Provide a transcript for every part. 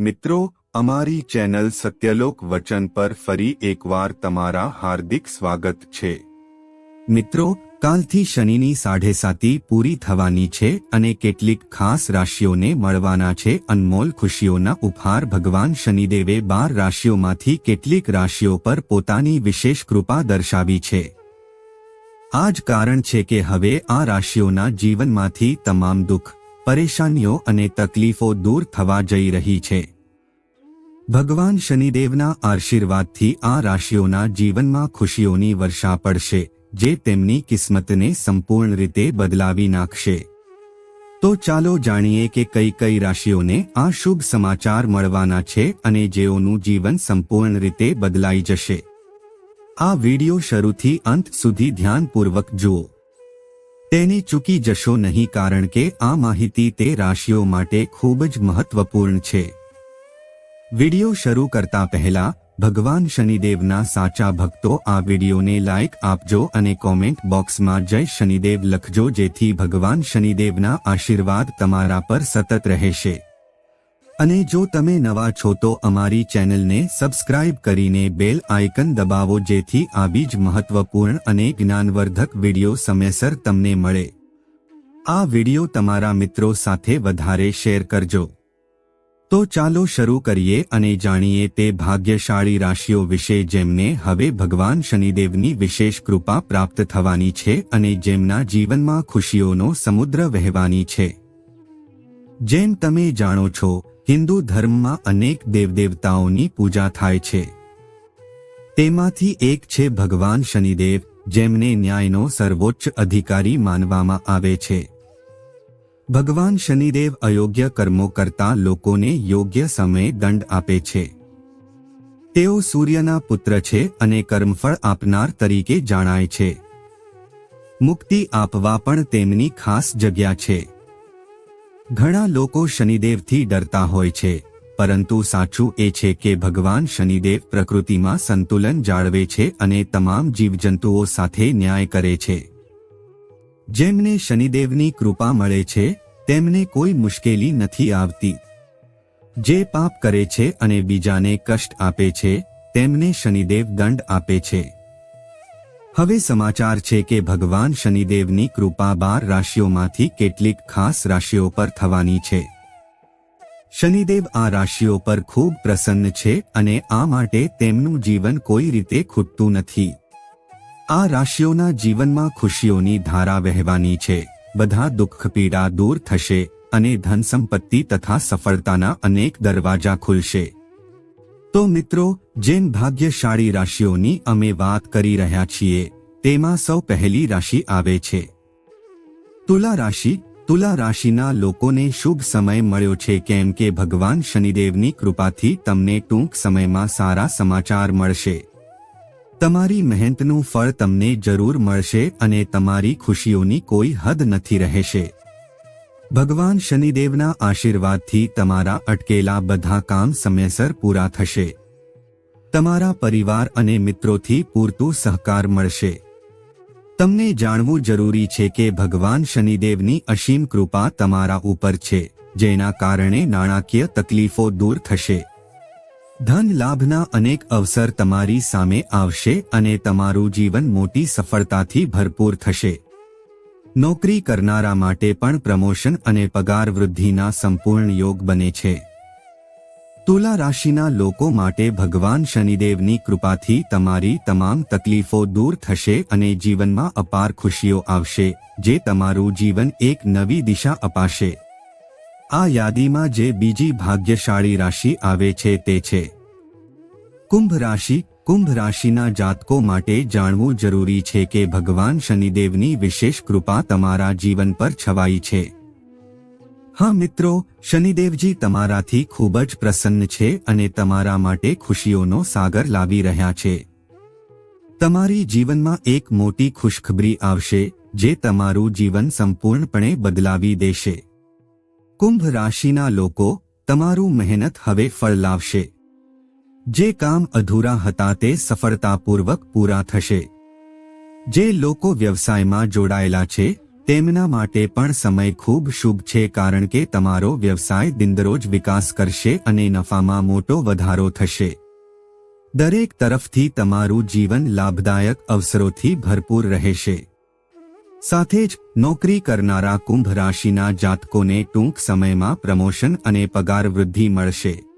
મિત્રો, અમારી ચેનલ સત્યલોક વચન પર ફરી એકવાર તમારા હાર્દિક સ્વાગત છે. મિત્રો, કાલથી શનિની સાઢે સાતી પૂરી થવાની છે અને કેટલીક ખાસ રાશિઓને મળવાના છે. અનમોલ ખુશીઓના ઉપહાર, ભગવાન શનિદેવે બાર રાશિઓમાંથી કેટલીક રાશિઓ પર પોતાની વિશેષ કૃપા દર્શાવી છે. આ જ કારણ છે કે હવે આ રાશિઓના જીવનમાંથી તમામ દુઃખ પરેશાનીઓ અને તકલીફો દૂર થવા જઈ રહી છે. ભગવાન શનિદેવના આશીર્વાદથી આ રાશિઓના જીવનમાં ખુશીઓની વર્ષા પડશે, જે તેમની કિસ્મતને સંપૂર્ણ રીતે બદલાવી નાખશે. તો ચાલો જાણીએ કે કઈ કઈ રાશિઓને આ શુભ સમાચાર મળવાના છે અને જેઓનું જીવન સંપૂર્ણ રીતે બદલાઈ જશે. આ વિડિયો શરૂથી અંત સુધી ધ્યાનપૂર્વક જુઓ. તેને ચૂકી જશો નહીં કારણ કે આ માહિતી તે રાશિઓ માટે ખૂબ જ મહત્વપૂર્ણ છે. વિડિયો શરૂ કરતા પહેલા, ભગવાન શનિદેવના સાચા ભક્તો આ વિડિયોને લાઇક આપજો અને કોમેન્ટ બોક્સમાં જય શનિદેવ લખજો જેથી ભગવાન શનિદેવના આશીર્વાદ તમારા પર સતત રહેશે. અને જો તમે નવા છો તો અમારી ચેનલને સબસ્ક્રાઇબ કરીને બેલ આઇકન દબાવો જેથી આવી જ મહત્વપૂર્ણ અને જ્ઞાનવર્ધક વીડિયો સમયસર તમને મળે. આ વિડિયો તમારા મિત્રો સાથે વધારે શેર કરજો. તો ચાલો શરૂ કરીએ અને જાણીએ તે ભાગ્યશાળી રાશિઓ વિશે જેમને હવે ભગવાન શનિદેવની વિશેષ કૃપા પ્રાપ્ત થવાની છે અને જેમના જીવનમાં ખુશીઓનો સમુદ્ર વહેવાની છે. જેમ તમે જાણો છો હિન્દુ ધર્મમાં અનેક દેવદેવતાઓની પૂજા થાય છે. તેમાંથી એક છે ભગવાન શનિદેવ, જેમને ન્યાયનો સર્વોચ્ચ અધિકારી માનવામાં આવે છે. ભગવાન શનિદેવ અયોગ્ય કર્મો કરતા લોકોને યોગ્ય સમયે દંડ આપે છે. તેઓ સૂર્યના પુત્ર છે અને કર્મફળ આપનાર તરીકે જાણાય છે. મુક્તિ આપવા પણ તેમની ખાસ જગ્યા છે. ઘણા લોકો શનિદેવથી ડરતા હોય છે, પરંતુ સાચું એ છે કે ભગવાન શનિદેવ પ્રકૃતિમાં સંતુલન જાળવે છે અને તમામ જીવજંતુઓ સાથે ન્યાય કરે છે. જેમને શનિદેવની કૃપા મળે છે, તેમને કોઈ મુશ્કેલી નથી આવતી. જે પાપ કરે છે અને બીજાને કષ્ટ આપે છે, તેમને શનિદેવ દંડ આપે છે. હવે સમાચાર છે કે ભગવાન શનિદેવની કૃપા બાર રાશિઓમાંથી કેટલીક ખાસ રાશિઓ પર થવાની છે. શનિદેવ આ રાશિઓ પર ખૂબ પ્રસન્ન છે અને આ માટે તેમનું જીવન કોઈ રીતે ખૂટતું નથી. આ રાશિઓના જીવનમાં ખુશીઓની ધારા વહેવાની છે. બધા દુઃખ પીડા દૂર થશે અને ધન સંપત્તિ તથા સફળતાના અનેક દરવાજા ખુલશે. તો મિત્રો, જેમ ભાગ્યશાળી રાશિઓની અમે વાત કરી રહ્યા છીએ, તેમાં સૌ પહેલી રાશિ આવે છે. તુલા રાશિ, તુલા રાશિના લોકોને શુભ સમય મળ્યો છે કેમ કે ભગવાન શનિદેવની કૃપાથી તમને ટૂંક સમયમાં સારા સમાચાર મળશે. તમારી મહેનતનું ફળ તમને જરૂર મળશે અને તમારી ખુશીઓની કોઈ હદ નથી રહેશે. ભગવાન શનિદેવના આશીર્વાદથી તમારા અટકેલા બધા કામ સમયસર પૂરા થશે. તમારા પરિવાર અને મિત્રોથી પૂરતું સહકાર મળશે. તમને જાણવું જરૂરી છે કે ભગવાન શનિદેવની અસીમ કૃપા તમારા ઉપર છે, જેના કારણે નાણાકીય તકલીફો દૂર થશે. ધન લાભના અનેક અવસર તમારી સામે આવશે અને તમારું જીવન મોટી સફળતાથી ભરપૂર થશે. નોકરી કરનારા માટે પણ પ્રમોશન અને પગાર વૃદ્ધિના સંપૂર્ણ યોગ બને છે. તુલા રાશિના લોકો માટે ભગવાન શનિદેવની કૃપાથી તમારી તમામ તકલીફો દૂર થશે અને જીવનમાં અપાર ખુશીઓ આવશે, જે તમારું જીવન એક નવી દિશા અપાશે. આ યાદીમાં જે બીજી ભાગ્યશાળી રાશિ આવે છે તે છે. કુંભ રાશિ કુંભ રાશિના જાતકો માટે જાણવું જરૂરી છે કે ભગવાન શનિદેવની વિશેષ કૃપા તમારા જીવન પર છવાઈ છે. હા મિત્રો, શનિદેવજી તમારાથી ખૂબ જ પ્રસન્ન છે અને તમારા માટે ખુશીઓનો સાગર લાવી રહ્યા છે. તમારી જીવનમાં એક મોટી ખુશખબરી આવશે, જે તમારું જીવન સંપૂર્ણપણે બદલાવી દેશે. કુંભ રાશિના લોકો, તમારું મહેનત હવે ફળ લાવશે. જે કામ અધૂરા હતા તે સફળતાપૂર્વક પૂરા થશે. જે લોકો વ્યવસાયમાં જોડાયેલા છે, તેમના માટે પણ સમય ખૂબ શુભ છે કારણ કે તમારો વ્યવસાય દિનદરોજ વિકાસ કરશે અને નફામાં મોટો વધારો થશે. દરેક તરફથી તમારું જીવન લાભદાયક અવસરોથી ભરપૂર રહેશે. સાથે જ, નોકરી કરનારા કુંભ રાશિના જાતકોને ટૂંક સમયમાં પ્રમોશન અને પગાર વૃદ્ધિ મળશે.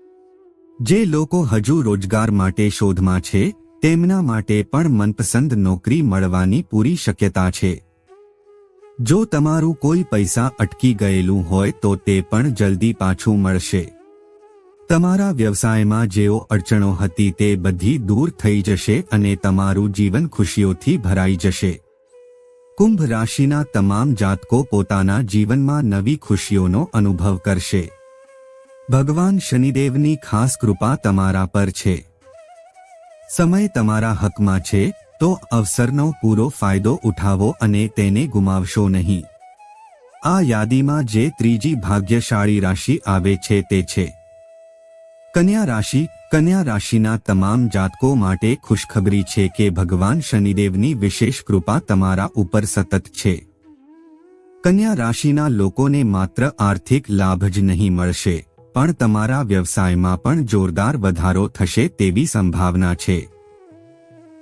જે લોકો હજુ રોજગાર માટે શોધમાં છે, તેમના માટે પણ મનપસંદ નોકરી મળવાની પૂરી શક્યતા છે. જો તમારું કોઈ પૈસા અટકી ગયેલું હોય તો તે પણ જલ્દી પાછું મળશે. તમારા વ્યવસાયમાં જેઓ અડચણો હતી તે બધી દૂર થઈ જશે અને તમારું જીવન ખુશીઓથી ભરાઈ જશે. કુંભ રાશિના તમામ જાતકો પોતાના જીવનમાં નવી ખુશીઓનો અનુભવ કરશે. ભગવાન શનિદેવની ખાસ કૃપા તમારા પર છે. સમય તમારા હકમાં છે, તો અવસરનો પૂરો ફાયદો ઉઠાવો અને તેને ગુમાવશો નહીં. આ યાદીમાં જે ત્રીજી ભાગ્યશાળી રાશિ આવે છે તે છે. કન્યા રાશિ, કન્યા રાશિના તમામ જાતકો માટે ખુશખબરી છે કે ભગવાન શનિદેવની વિશેષ કૃપા તમારા ઉપર સતત છે. કન્યા રાશિના લોકોને માત્ર આર્થિક લાભ જ નહીં મળશે. પણ તમારા વ્યવસાયમાં પણ જોરદાર વધારો થશે તેવી સંભાવના છે.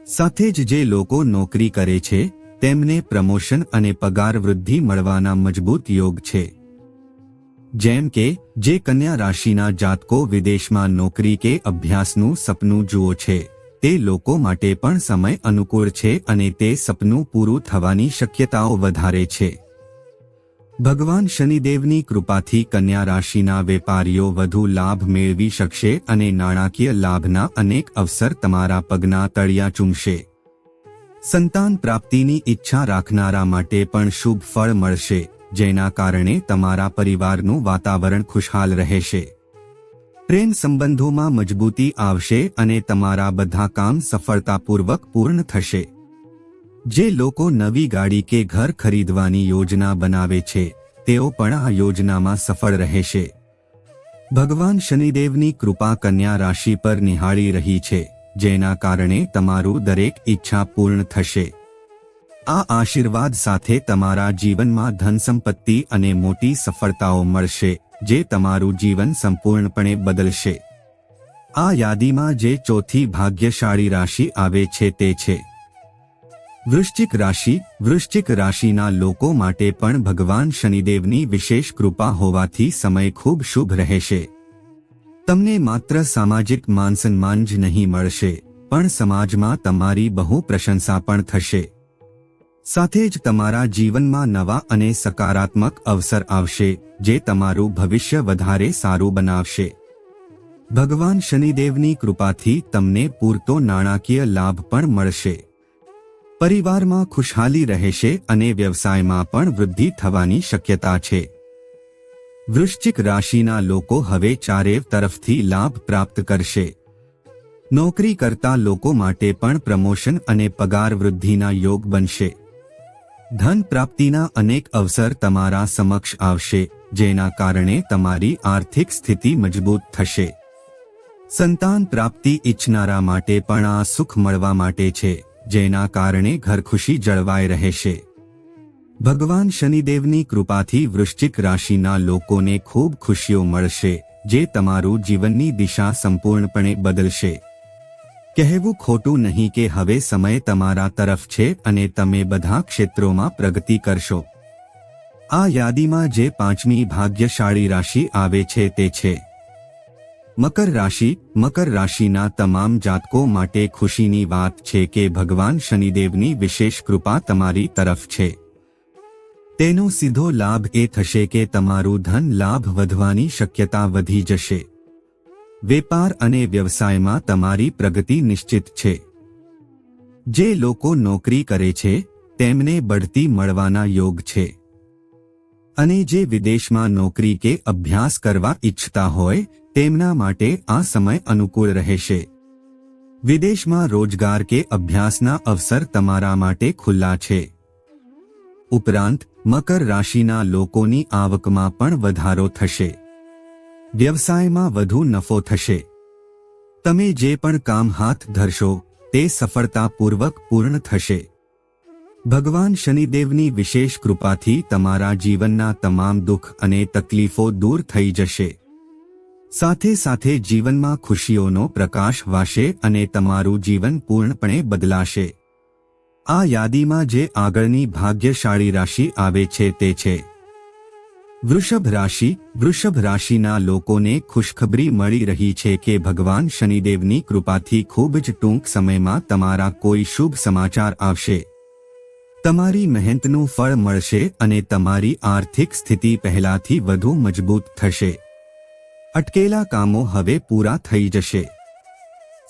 સાથે જ જે લોકો નોકરી કરે છે, તેમને પ્રમોશન અને પગાર વૃદ્ધિ મળવાના મજબૂત યોગ છે. જેમ કે, જે કન્યા રાશિના જાતકો વિદેશમાં નોકરી કે અભ્યાસનું સપનું જુઓ છે, તે લોકો માટે પણ સમય અનુકૂળ છે અને તે સપનું પૂરું થવાની શક્યતાઓ વધારે છે. ભગવાન શનિદેવની કૃપાથી કન્યા રાશિના વેપારીઓ વધુ લાભ મેળવી શકશે અને નાણાકીય લાભના અનેક અવસર તમારા પગના તળિયા ચૂમશે. સંતાન પ્રાપ્તિની ઈચ્છા રાખનારા માટે પણ શુભ ફળ મળશે, જેના કારણે તમારા પરિવારનું વાતાવરણ ખુશહાલ રહેશે. પ્રેમ સંબંધોમાં મજબૂતી આવશે અને તમારા બધા કામ સફળતાપૂર્વક પૂર્ણ થશે. જે લોકો નવી ગાડી કે ઘર ખરીદવાની યોજના બનાવે છે, તેઓ પણ આ યોજનામાં સફળ રહેશે. ભગવાન શનિદેવની કૃપા કન્યા રાશિ પર નિહાળી રહી છે, જેના કારણે તમારું દરેક ઈચ્છા પૂર્ણ થશે. આ આશીર્વાદ સાથે તમારા જીવનમાં ધન સંપત્તિ અને મોટી સફળતાઓ મળશે, જે તમારું જીવન સંપૂર્ણપણે બદલશે. આ યાદીમાં જે ચોથી ભાગ્યશાળી રાશિ આવે છે તે છે. વૃશ્ચિક રાશિ, વૃશ્ચિક રાશિના લોકો માટે પણ ભગવાન શનિદેવની વિશેષ કૃપા હોવાથી સમય ખૂબ શુભ રહેશે. તમને માત્ર સામાજિક માનસન્માન જ નહીં મળશે, પણ સમાજમાં તમારી બહુ પ્રશંસા પણ થશે. સાથે જ તમારા જીવનમાં નવા અને સકારાત્મક અવસર આવશે, જે તમારું ભવિષ્ય વધારે સારું બનાવશે. ભગવાન શનિદેવની કૃપાથી તમને પૂરતો નાણાકીય લાભ પણ મળશે. પરિવારમાં ખુશહાલી રહેશે અને વ્યવસાયમાં પણ વૃદ્ધિ થવાની શક્યતા છે. વૃશ્ચિક રાશિના લોકો હવે ચારેવ તરફથી લાભ પ્રાપ્ત કરશે. નોકરી કરતા લોકો માટે પણ પ્રમોશન અને પગાર વૃદ્ધિના યોગ બનશે. ધન પ્રાપ્તિના અનેક અવસર તમારા સમક્ષ આવશે, જેના કારણે તમારી આર્થિક સ્થિતિ મજબૂત થશે. સંતાન પ્રાપ્તિ ઈચ્છનારા માટે પણ આ સુખ મળવા માટે છે. જેના કારણે ઘરખુશી જળવાઈ રહેશે ભગવાન શનિદેવની કૃપાથી વૃશ્ચિક રાશિના લોકોને ખૂબ ખુશીઓ મળશે, જે તમારું જીવનની દિશા સંપૂર્ણપણે બદલશે. કહેવું ખોટું નહીં કે હવે સમય તમારા તરફ છે અને તમે બધા ક્ષેત્રોમાં પ્રગતિ કરશો. આ યાદીમાં જે પાંચમી ભાગ્યશાળી રાશિ આવે છે તે છે. મકર રાશિ, મકર રાશિના તમામ જાતકો માટે ખુશીની વાત છે કે ભગવાન શનિદેવની વિશેષ કૃપા તમારી તરફ છે. તેનો સીધો લાભ એ થશે કે તમારું ધન લાભ વધવાની શક્યતા વધી જશે. વેપાર અને વ્યવસાયમાં તમારી પ્રગતિ નિશ્ચિત છે. જે લોકો નોકરી કરે છે, તેમને બઢતી મળવાના યોગ છે. અને જે વિદેશમાં નોકરી કે અભ્યાસ કરવા ઈચ્છતા હોય, તેમના માટે આ સમય અનુકૂળ રહેશે. વિદેશમાં રોજગાર કે અભ્યાસના અવસર તમારા માટે ખુલ્લા છે. ઉપરાંત, મકર રાશિના લોકોની આવકમાં પણ વધારો થશે. વ્યવસાયમાં વધુ નફો થશે. તમે જે પણ કામ હાથ ધરશો, તે સફળતાપૂર્વક પૂર્ણ થશે. ભગવાન શનિદેવની વિશેષ કૃપાથી તમારા જીવનના તમામ દુઃખ અને તકલીફો દૂર થઈ જશે. સાથે સાથે જીવનમાં ખુશીઓનો પ્રકાશ વાશે અને તમારું જીવન પૂર્ણપણે બદલાશે. આ યાદીમાં જે આગળની ભાગ્યશાળી રાશિ આવે છે તે છે. વૃષભ રાશિ. વૃષભ રાશિના લોકોને ખુશખબરી મળી રહી છે કે ભગવાન શનિદેવની કૃપાથી ખૂબ જ ટૂંક સમયમાં તમારા કોઈ શુભ સમાચાર આવશે. તમારી મહેનતનું ફળ મળશે અને તમારી આર્થિક સ્થિતિ પહેલાથી વધુ મજબૂત થશે. અટકેલા કામો હવે પૂરા થઈ જશે.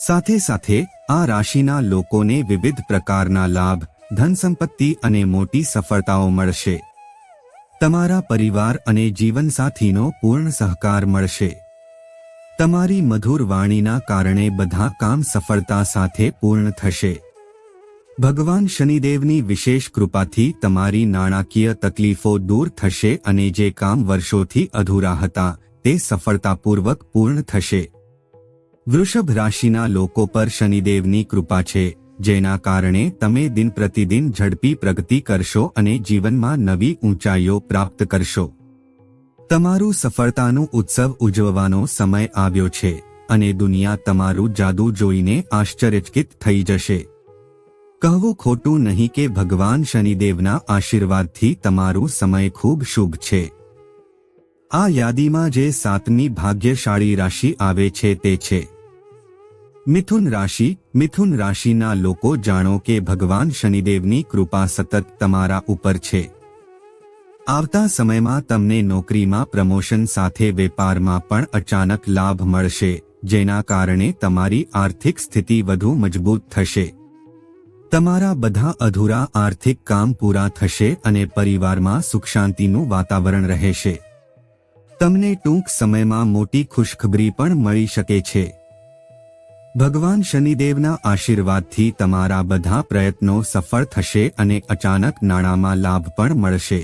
સાથે સાથે, આ રાશિના લોકોને વિવિધ પ્રકારના લાભ ધન સંપત્તિ અને મોટી સફળતાઓ મળશે. તમારા પરિવાર અને જીવનસાથીનો પૂર્ણ સહકાર મળશે. તમારી મધુર વાણીના કારણે બધા કામ સફળતા સાથે પૂર્ણ થશે. ભગવાન શનિદેવની વિશેષ કૃપાથી તમારી નાણાકીય તકલીફો દૂર થશે અને જે કામ વર્ષોથી અધૂરા હતા, તે સફળતાપૂર્વક પૂર્ણ થશે. વૃષભ રાશિના લોકો પર શનિદેવની કૃપા છે, જેના કારણે તમે દિન પ્રતિદિન ઝડપી પ્રગતિ કરશો અને જીવનમાં નવી ઊંચાઈઓ પ્રાપ્ત કરશો. તમારું સફળતાનું ઉત્સવ ઉજવવાનો સમય આવ્યો છે, અને દુનિયા તમારું જાદુ જોઈને આશ્ચર્યચકિત થઈ જશે. કહેવું ખોટું નહીં કે ભગવાન શનિદેવના આશીર્વાદથી તમારું સમય ખૂબ શુભ છે. આ યાદીમાં જે સાતમી ભાગ્યશાળી રાશિ આવે છે તે છે. મિથુન રાશિ, મિથુન રાશિના લોકો જાણો કે ભગવાન શનિદેવની કૃપા સતત તમારા ઉપર છે. આવતા સમયમાં તમને નોકરીમાં પ્રમોશન સાથે વેપારમાં પણ અચાનક લાભ મળશે, જેના કારણે તમારી આર્થિક સ્થિતિ વધુ મજબૂત થશે. તમારા બધા અધૂરા આર્થિક કામ પૂરા થશે અને પરિવારમાં સુખ શાંતિનું વાતાવરણ રહેશે. તમને ટૂંક સમયમાં મોટી ખુશખબરી પણ મળી શકે છે. ભગવાન શનિદેવના આશીર્વાદથી તમારા બધા પ્રયત્નો સફળ થશે અને અચાનક નાણાંમાં લાભ પણ મળશે.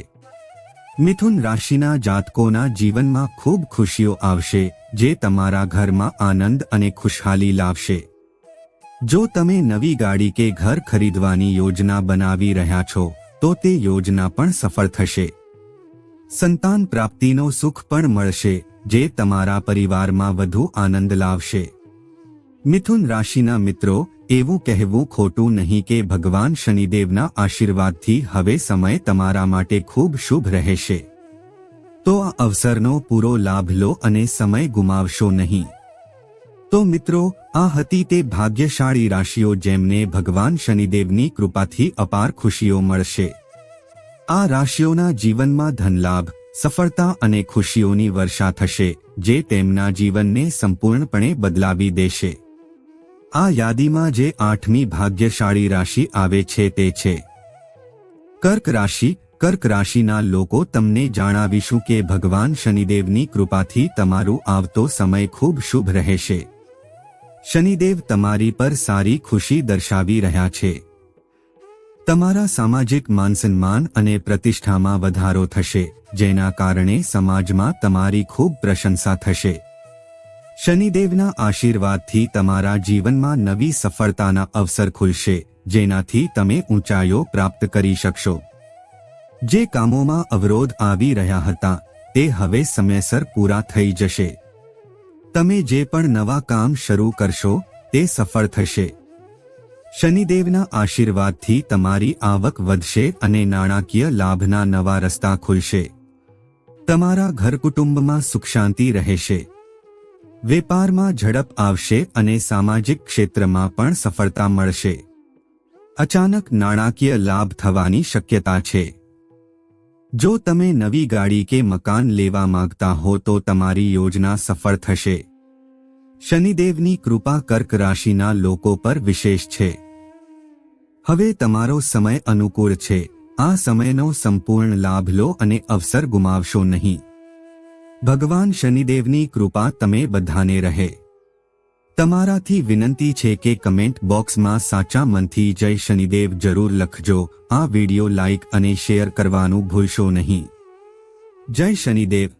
મિથુન રાશિના જાતકોના જીવનમાં ખૂબ ખુશીઓ આવશે, જે તમારા ઘરમાં આનંદ અને ખુશહાલી લાવશે. જો તમે નવી ગાડી કે ઘર ખરીદવાની યોજના બનાવી રહ્યા છો, તો તે યોજના પણ સફળ થશે. સંતાન પ્રાપ્તિનો સુખ પણ મળશે, જે તમારા પરિવારમાં વધુ આનંદ લાવશે. મિથુન રાશિના મિત્રો, એવું કહેવું ખોટું નહીં કે ભગવાન શનિદેવના આશીર્વાદથી હવે સમય તમારા માટે ખૂબ શુભ રહેશે. તો આ અવસરનો પૂરો લાભ લો અને સમય ગુમાવશો નહીં. તો મિત્રો આ હતી તે ભાગ્યશાળી રાશિઓ જેમને ભગવાન શનિદેવની કૃપાથી અપાર ખુશીઓ મળશે. આ રાશિઓના જીવનમાં ધનલાભ, સફળતા અને ખુશીઓની વર્ષા થશે, જે તેમના જીવનને સંપૂર્ણપણે બદલાવી દેશે. આ યાદીમાં જે આઠમી ભાગ્યશાળી રાશિ આવે છે તે છે. કર્ક રાશિ, કર્ક રાશિના લોકો તમને જણાવીશું કે ભગવાન શનિદેવની કૃપાથી તમારું આવતો સમય ખૂબ શુભ રહેશે. શનિદેવ તમારી પર સારી ખુશી દર્શાવી રહ્યા છે. તમારા સામાજિક માનસન્માન અને પ્રતિષ્ઠામાં વધારો થશે, જેના કારણે સમાજમાં તમારી ખૂબ પ્રશંસા થશે. શનિદેવના આશીર્વાદથી તમારા જીવનમાં નવી સફળતાના અવસર ખુલશે, જેનાથી તમે ઊંચાઈઓ પ્રાપ્ત કરી શકશો. જે કામોમાં અવરોધ આવી રહ્યા હતા, તે હવે સમયસર પૂરા થઈ જશે. તમે જે પણ નવા કામ શરૂ કરશો, તે સફળ થશે. શનિદેવના આશીર્વાદથી તમારી આવક વધશે અને નાણાકીય લાભના નવા રસ્તા ખુલશે. તમારા ઘર કુટુંબમાં સુખ શાંતિ રહેશે. વેપારમાં ઝડપ આવશે અને સામાજિક ક્ષેત્રમાં પણ સફળતા મળશે. અચાનક નાણાકીય લાભ થવાની શક્યતા છે. જો તમે નવી ગાડી કે મકાન લેવા માંગતા હો તો તમારી યોજના સફળ થશે. શનિદેવની કૃપા કર્ક રાશિના લોકો પર વિશેષ છે. હવે તમારો સમય અનુકૂળ છે. આ સમયનો સંપૂર્ણ લાભ લો અને અવસર ગુમાવશો નહીં. ભગવાન શનિદેવની કૃપા તમે બધાને રહે. તમારાથી વિનંતી છે કે કમેન્ટ બોક્સમાં સાચા મનથી જય શનિદેવ જરૂર લખજો. આ વિડિયો લાઇક અને શેર કરવાનું ભૂલશો નહીં. જય શનિદેવ.